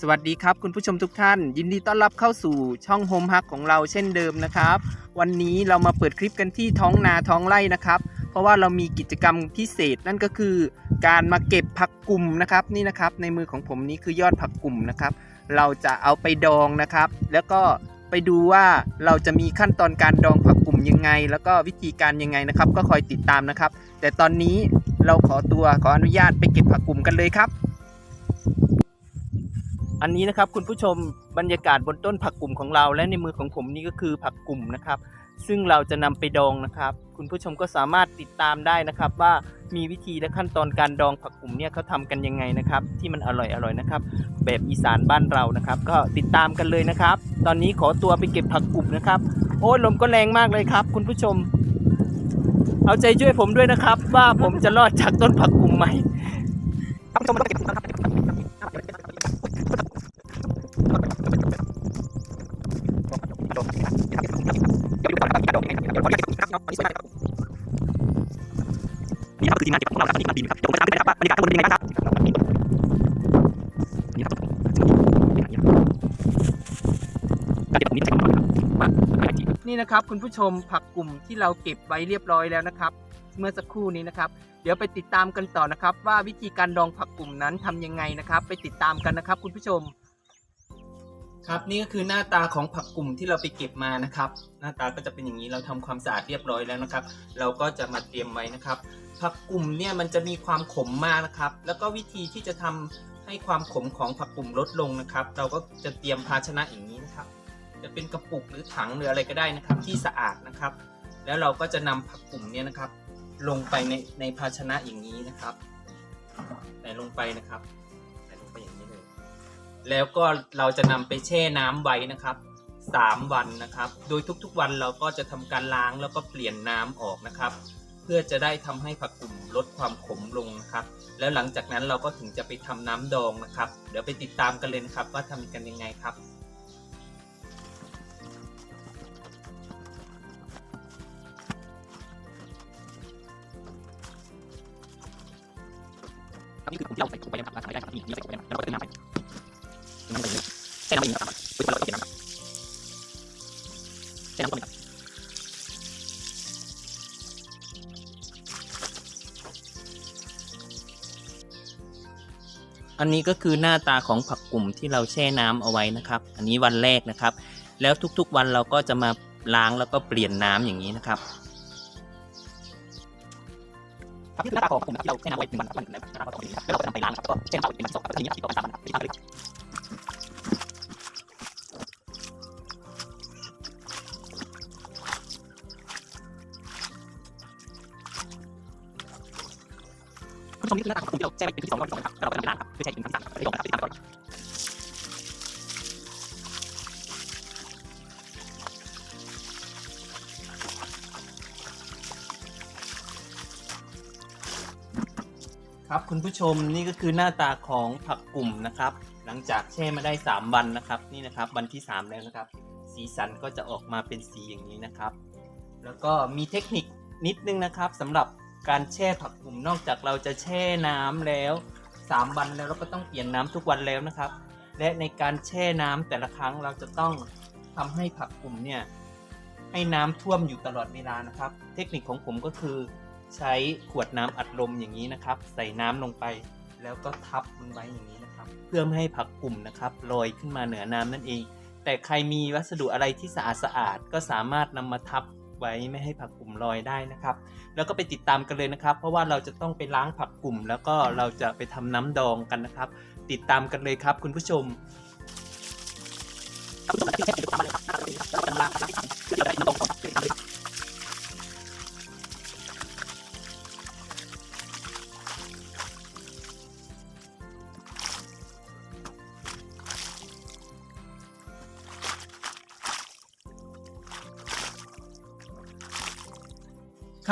สวัสดีครับคุณผู้ชมทุกท่าน ยินดีต้อนรับเข้าสู่ช่องโฮมฮักของเราเช่นเดิมนะครับ วันนี้เรามาเปิดคลิปกันที่ท้องนาท้องไร่นะครับ เพราะว่าเรามีกิจกรรมพิเศษนั่นก็คือ การมาเก็บผักกลุ่มนะครับนี่นะครับในมือของผมนี้คือยอดผักกลุ่มนะครับ เราจะเอาไปดองนะครับ แล้วก็ไปดูว่าเราจะมีขั้นตอนการดองผักกลุ่มยังไง แล้วก็วิธีการยังไงนะครับ ก็คอยติดตามนะครับ แต่ตอนนี้เราขอตัวขออนุญาตไปเก็บผักกลุ่มกันเลยครับ อันนี้นะครับคุณผู้ชมบรรยากาศบนต้นผักกลุ่มของเราและในมือของผมนี่ก็คือผักกลุ่มนะครับ ซึ่งเราจะนำไปดองนะครับ คุณผู้ชมก็สามารถติดตามได้นะครับ ว่ามีวิธีและขั้นตอนการดองผักกลุ่มเนี่ยเขาทำกันยังไงนะครับ ที่มันอร่อยอร่อยนะครับ แบบอีสานบ้านเรานะครับ ก็ติดตามกันเลยนะครับ ตอนนี้ขอตัวไปเก็บผักกลุ่มนะครับ โอ้ลมก็แรงมากเลยครับ คุณผู้ชม เอาใจช่วยผมด้วยนะครับ ว่าผมจะรอดจากต้นผักกลุ่มไหมครับคุณผู้ชมเราไปเก็บผักกลุ่มกันครับ นี่ครับคือทีมงาน เราครับทีมงานบินครับเดี๋ยวผมจะตามขึ้นไปนะครับว่าบรรยากาศข้างบนเป็นยังไงบ้างครับนี่ครับการเก็บตรงนี้ใช้ของเราครับนี่นะครับคุณผู้ชมผักกลุ่มที่เราเก็บไว้เรียบร้อยแล้วนะครับ เมื่อสักครู่นี้นะครับ เดี๋ยวไปติดตามกันต่อนะครับ ว่าวิธีการดองผักกลุ่มนั้นทํำยังไงนะครับ ไปติดตามกันนะครับ คุณผู้ชม ครับนี่ก็คือหน้าตาของผักกลุ่มที่เราไปเก็บมานะครับ หน้าตาก็จะเป็นอย่างนี้เราทำความสะอาดเรียบร้อยแล้วนะครับ เราก็จะมาเตรียมไว้นะครับ ผักกลุ่มเนี่ยมันจะมีความขมมากนะครับ แล้วก็วิธีที่จะทำให้ความขมของผักกลุ่มลดลงนะครับ เราก็จะเตรียมภาชนะอย่างนี้นะครับ จะเป็นกระปุกหรือถังหรืออะไรก็ได้นะครับ ที่สะอาดนะครับ แล้วเราก็จะนำผักกลุ่มเนี่ยนะครับ ลงไปในในภาชนะอย่างนี้นะครับใส่ลงไปนะครับ แล้วก็เราจะนำไปแช่น้ำไว้นะครับสามวันนะครับ โดยทุกๆวันเราก็จะทำการล้างแล้วก็เปลี่ยนน้ำออกนะครับ เพื่อจะได้ทำให้ผักกลุ่มลดความขมลงนะครับ แล้วหลังจากนั้นเราก็ถึงจะไปทำน้ำดองนะครับ เดี๋ยวไปติดตามกันเลยนะครับว่าทำกันยังไงครับนี่คือผมที่เราใส่ลงไปในผักราคาได้ครับนี่นี่ใส่ลงไปแล้วก็เติมน้ำไป แช่น้ำไปอีกนะครับโดยเราก็เก็บน้ำครับแช่น้ำก่อนครับอันนี้ก็คือหน้าตาของผักกลุ่มที่เราแช่น้ำเอาไว้นะครับ อันนี้วันแรกนะครับ แล้วทุกๆวันเราก็จะมาล้างแล้วก็เปลี่ยนน้ำอย่างนี้นะครับครับนี่คือหน้าตาของผักกลุ่มที่เราแช่น้ำไว้หนึ่งวันครับวันหนึ่งนะครับแล้วเราก็ต้องแล้วเราก็นำไปล้างครับแล้วก็แช่น้ำไว้เป็นวันที่สองครับแล้วทีนี้ติดต่อกันสามวันครับติดตามไปเลย ชมนี่คือหน้าตาของผมที่เราแช่ไว้เป็นที่สองวันที่สองนะครับแล้วเราก็นำไปล้างครับเพื่อแช่อีกหนึ่งวันที่สามครับแล้วติดต่อกันครับติดตามก่อนครับคุณผู้ชมนี่ก็คือหน้าตาของผักกลุ่มนะครับ หลังจากแช่มาได้ 3 วันนะครับ นี่นะครับวันที่ 3 แล้วนะครับ สีสันก็จะออกมาเป็นสีอย่างนี้นะครับ แล้วก็มีเทคนิคนิดนึงนะครับสำหรับ การแช่ผักกลุ่มนอกจากเราจะแช่น้ำแล้ว 3 วันแล้วเราก็ต้องเปลี่ยนน้ำทุกวันแล้วนะครับ และในการแช่น้ำแต่ละครั้งเราจะต้องทำให้ผักกลุ่มเนี่ยให้น้ำท่วมอยู่ตลอดเวลานะครับ เทคนิคของผมก็คือ ใช้ขวดน้ำอัดลมอย่างนี้นะครับ ใส่น้ำลงไป แล้วก็ทับมันไว้อย่างนี้นะครับ เพื่อไม่ให้ผักกลุ่มนะครับลอยขึ้นมาเหนือน้ำนั่นเอง แต่ใครมีวัสดุอะไรที่สะอาดสะอาดๆก็สามารถนำมาทับ ไว้ไม่ให้ผักกลุ่มลอยได้นะครับ แล้วก็ไปติดตามกันเลยนะครับ เพราะว่าเราจะต้องไปล้างผักกลุ่ม แล้วก็เราจะไปทำน้ำดองกันนะครับ ติดตามกันเลยครับ คุณผู้ชม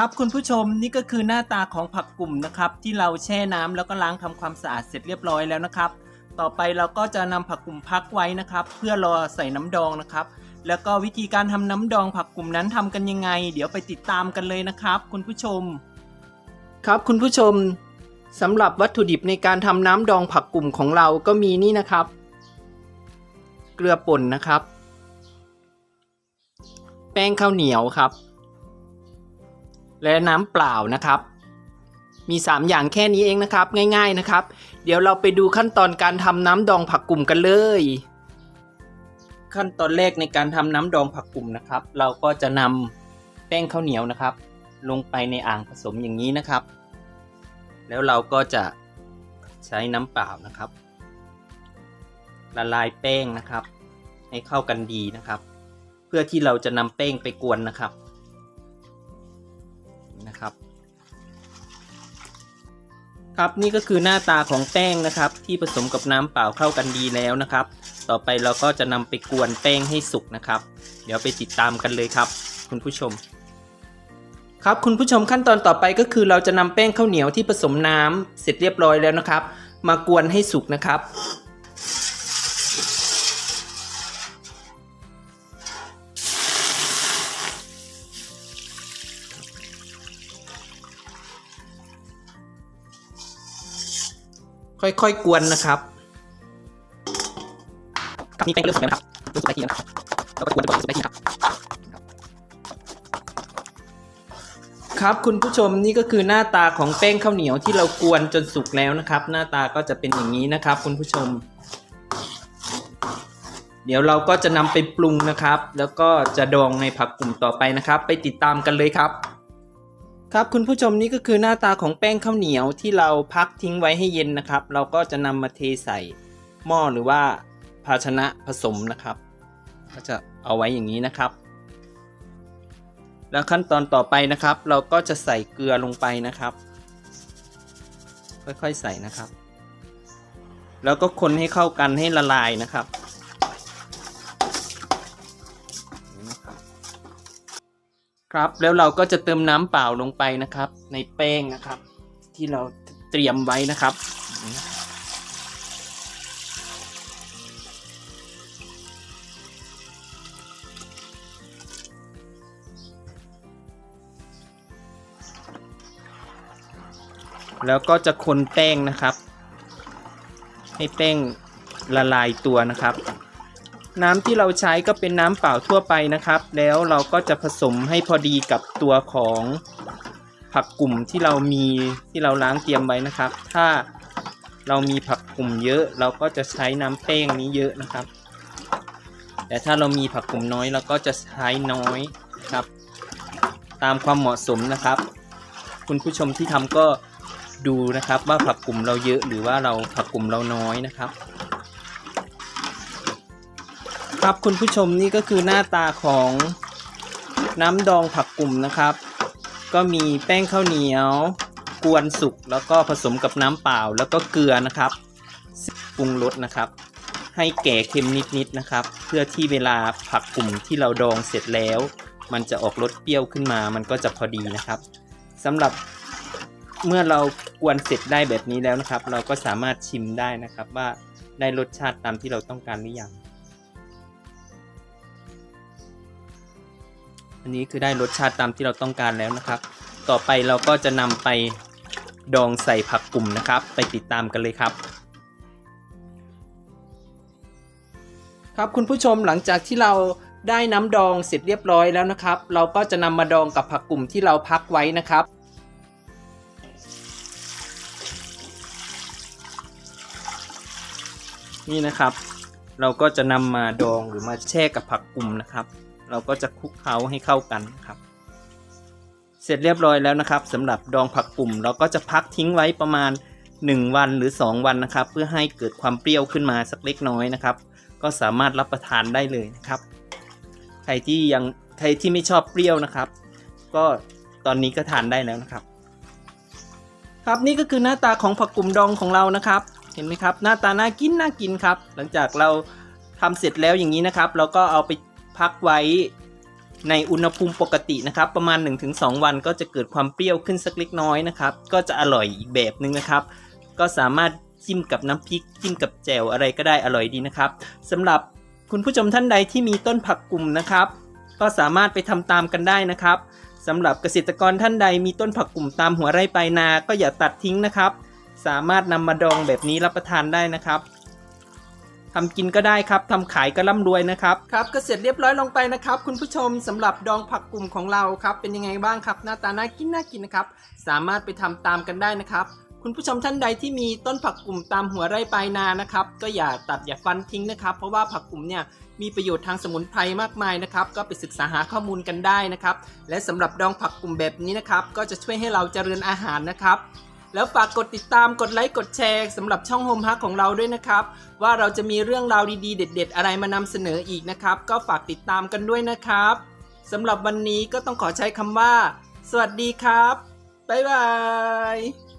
ครับคุณผู้ชมนี่ก็คือหน้าตาของผักกลุ่มนะครับที่เราแช่น้ำแล้วก็ล้างทำความสะอาดเสร็จเรียบร้อยแล้วนะครับ ต่อไปเราก็จะนำผักกลุ่มพักไว้นะครับ เพื่อรอใส่น้ำดองนะครับ แล้วก็วิธีการทำน้ำดองผักกลุ่มนั้นทำกันยังไง เดี๋ยวไปติดตามกันเลยนะครับ คุณผู้ชม ครับคุณผู้ชมสำหรับวัตถุดิบในการทำน้ำดองผักกลุ่มของเราก็มีนี่นะครับ เกลือป่นนะครับ แป้งข้าวเหนียวครับ และน้ำเปล่านะครับ มี 3 อย่างแค่นี้เองนะครับ ง่าย ๆนะครับ เดี๋ยวเราไปดูขั้นตอนการทำน้ำดองผักกลุ่มกันเลย ขั้นตอนแรกในการทำน้ำดองผักกลุ่มนะครับ เราก็จะนำแป้งข้าวเหนียวนะครับ ลงไปในอ่างผสมอย่างนี้นะครับ แล้วเราก็จะใช้น้ำเปล่านะครับ ละลายแป้งนะครับ ให้เข้ากันดีนะครับ เพื่อที่เราจะนำแป้งไปกวนนะครับ นะครับ ครับนี่ก็คือหน้าตาของแป้งนะครับ ที่ผสมกับน้ำเปล่าเข้ากันดีแล้วนะครับ ต่อไปเราก็จะนำไปกวนแป้งให้สุกนะครับ เดี๋ยวไปติดตามกันเลยครับ คุณผู้ชม ครับคุณผู้ชมขั้นตอนต่อไปก็คือ เราจะนำแป้งข้าวเหนียวที่ผสมน้ำเสร็จเรียบร้อยแล้วนะครับ มากวนให้สุกนะครับ ค่อยๆกวนนะครับครับนี่แป้งเริ่มสุกแล้วนะครับเริ่มสุกได้ที่แล้วนะครับแล้วก็กวนไปก่อนสุกได้ที่ครับครับคุณผู้ชมนี่ก็คือหน้าตาของแป้งข้าวเหนียวที่เรากวนจนสุกแล้วนะครับ หน้าตาก็จะเป็นอย่างนี้นะครับ คุณผู้ชม เดี๋ยวเราก็จะนำไปปรุงนะครับ แล้วก็จะดองในผักกลุ่มต่อไปนะครับ ไปติดตามกันเลยครับ ครับคุณผู้ชมนี่ก็คือหน้าตาของแป้งข้าวเหนียวที่เราพักทิ้งไว้ให้เย็นนะครับ เราก็จะนำมาเทใส่หม้อหรือว่าภาชนะผสมนะครับ ก็จะเอาไว้อย่างนี้นะครับ แล้วขั้นตอนต่อไปนะครับ เราก็จะใส่เกลือลงไปนะครับ ค่อยๆใส่นะครับ แล้วก็คนให้เข้ากันให้ละลายนะครับ ครับ แล้วเราก็จะเติมน้ำเปล่าลงไปนะครับ ในแป้งนะครับ ที่เราเตรียมไว้นะครับ แล้วก็จะคนแป้งนะครับ ให้แป้งละลายตัวนะครับ น้ำที่เราใช้ก็เป็นน้ำเปล่าทั่วไปนะครับ แล้วเราก็จะผสมให้พอดีกับตัวของผักกลุ่มที่เรามีที่เราล้างเตรียมไว้นะครับ ถ้าเรามีผักกลุ่มเยอะ เราก็จะใช้น้ำแป้งนี้เยอะนะครับ แต่ถ้าเรามีผักกลุ่มน้อยเราก็จะใช้น้อยนะครับ ตามความเหมาะสมนะครับ คุณผู้ชมที่ทำก็ดูนะครับว่าผักกลุ่มเราเยอะหรือว่าเราผักกลุ่มเราน้อยนะครับ ครับคุณผู้ชมนี่ก็คือหน้าตาของน้ำดองผักกลุ่มนะครับ ก็มีแป้งข้าวเหนียว กวนสุกแล้วก็ผสมกับน้ำเปล่าแล้วก็เกลือนะครับปรุงรสนะครับ ให้แก่เค็มนิดๆนะครับ เพื่อที่เวลาผักกลุ่มที่เราดองเสร็จแล้ว มันจะออกรสเปรี้ยวขึ้นมา มันก็จะพอดีนะครับสำหรับเมื่อเรากวนเสร็จได้แบบนี้แล้วนะครับ เราก็สามารถชิมได้นะครับว่าได้รสชาติตามที่เราต้องการหรือยัง อันนี้คือได้รสชาติตามที่เราต้องการแล้วนะครับ ต่อไปเราก็จะนำไปดองใส่ผักกลุ่มนะครับ ไปติดตามกันเลยครับครับคุณผู้ชมหลังจากที่เราได้น้ำดองเสร็จเรียบร้อยแล้วนะครับ เราก็จะนำมาดองกับผักกลุ่มที่เราพักไว้นะครับ นี่นะครับ เราก็จะนำมาดองหรือมาแช่กับผักกลุ่มนะครับ เราก็จะคลุกเคล้าให้เข้ากันครับ เสร็จเรียบร้อยแล้วนะครับสำหรับดองผักกลุ่ม เราก็จะพักทิ้งไว้ประมาณ 1 วันหรือ 2 วันนะครับ เพื่อให้เกิดความเปรี้ยวขึ้นมาสักเล็กน้อยนะครับ ก็สามารถรับประทานได้เลยนะครับ ใครที่ยังใครที่ไม่ชอบเปรี้ยวนะครับ ก็ตอนนี้ก็ทานได้แล้วนะครับ ครับนี่ก็คือหน้าตาของผักกลุ่มดองของเรานะครับ เห็นไหมครับ หน้าตาน่ากินน่ากินครับ หลังจากเราทำเสร็จแล้วอย่างนี้นะครับ เราก็เอาไป พักไว้ในอุณหภูมิปกตินะครับ ประมาณ 1-2 วันก็จะเกิดความเปรี้ยวขึ้นสักเล็กน้อยนะครับ ก็จะอร่อยอีกแบบหนึ่งนะครับ ก็สามารถจิ้มกับน้ำพริก จิ้มกับแจ่วอะไรก็ได้อร่อยดีนะครับสำหรับคุณผู้ชมท่านใดที่มีต้นผักกลุ่มนะครับ ก็สามารถไปทำตามกันได้นะครับสำหรับเกษตรกรท่านใดมีต้นผักกลุ่มตามหัวไร่ปลายนา ก็อย่าตัดทิ้งนะครับ สามารถนำมาดองแบบนี้รับประทานได้นะครับ ทำกินก็ได้ครับทำขายก็ร่ำรวยนะครับครับก็เสร็จเรียบร้อยลงไปนะครับ คุณผู้ชมสำหรับดองผักกลุ่มของเราครับ เป็นยังไงบ้างครับ หน้าตาน่ากินน่ากินนะครับ สามารถไปทำตามกันได้นะครับ คุณผู้ชมท่านใดที่มีต้นผักกลุ่มตามหัวไร่ปลายนานะครับ ก็อย่าตัดอย่าฟันทิ้งนะครับ เพราะว่าผักกลุ่มเนี่ยมีประโยชน์ทางสมุนไพรมากมายนะครับ ก็ไปศึกษาหาข้อมูลกันได้นะครับ และสำหรับดองผักกลุ่มแบบนี้นะครับ ก็จะช่วยให้เราเจริญอาหารนะครับ แล้วฝากกดติดตามกดไลค์กดแชร์สำหรับช่องโฮมฮักของเราด้วยนะครับ ว่าเราจะมีเรื่องราวดีๆ เด็ด ๆ อะไรมานำเสนออีกนะครับ ก็ฝากติดตามกันด้วยนะครับสำหรับวันนี้ก็ต้องขอใช้คำว่า สวัสดีครับบ๊ายบาย